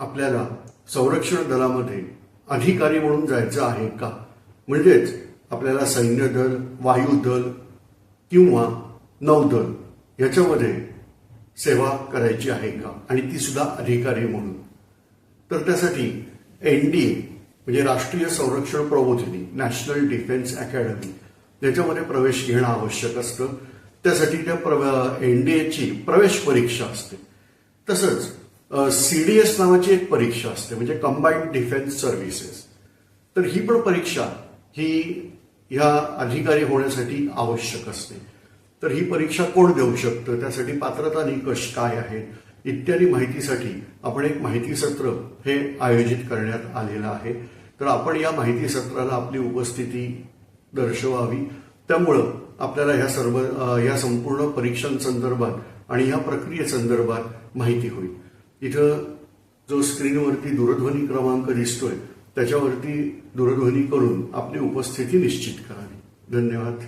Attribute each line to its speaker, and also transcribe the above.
Speaker 1: आपल्याला संरक्षण दलामध्ये अधिकारी म्हणून जायचं आहे का? म्हणजेच आपल्याला सैन्य दल वायुदल किंवा नौदल याच्यामध्ये सेवा करायची आहे का? आणि ती सुद्धा अधिकारी म्हणून. तर त्यासाठी एन डी ए म्हणजे राष्ट्रीय संरक्षण प्रबोधिनी नॅशनल डिफेन्स अकॅडमी याच्यामध्ये प्रवेश घेणं आवश्यक असतं. त्यासाठी त्या एन डी एची प्रवेश परीक्षा असते. तसंच सी डी एस नावाची एक परीक्षा असते म्हणजे कंबाईंड डिफेन्स सर्व्हिसेस तर ही पण परीक्षा ही ह्या अधिकारी होण्यासाठी आवश्यक असते. तर ही परीक्षा कोण देऊ शकतं? त्यासाठी पात्रता निकष काय आहेत? इत्यादी माहितीसाठी आपण एक माहिती सत्र हे आयोजित करण्यात आलेलं आहे. तर आपण या माहिती सत्राला आपली उपस्थिती दर्शवावी. त्यामुळं आपल्याला ह्या सर्व या संपूर्ण परीक्षांसंदर्भात आणि ह्या प्रक्रियेसंदर्भात माहिती होईल. इथं जो स्क्रीनवरती दूरध्वनी क्रमांक दिसतोय त्याच्यावरती दूरध्वनी करून आपली उपस्थिती निश्चित करावी. धन्यवाद.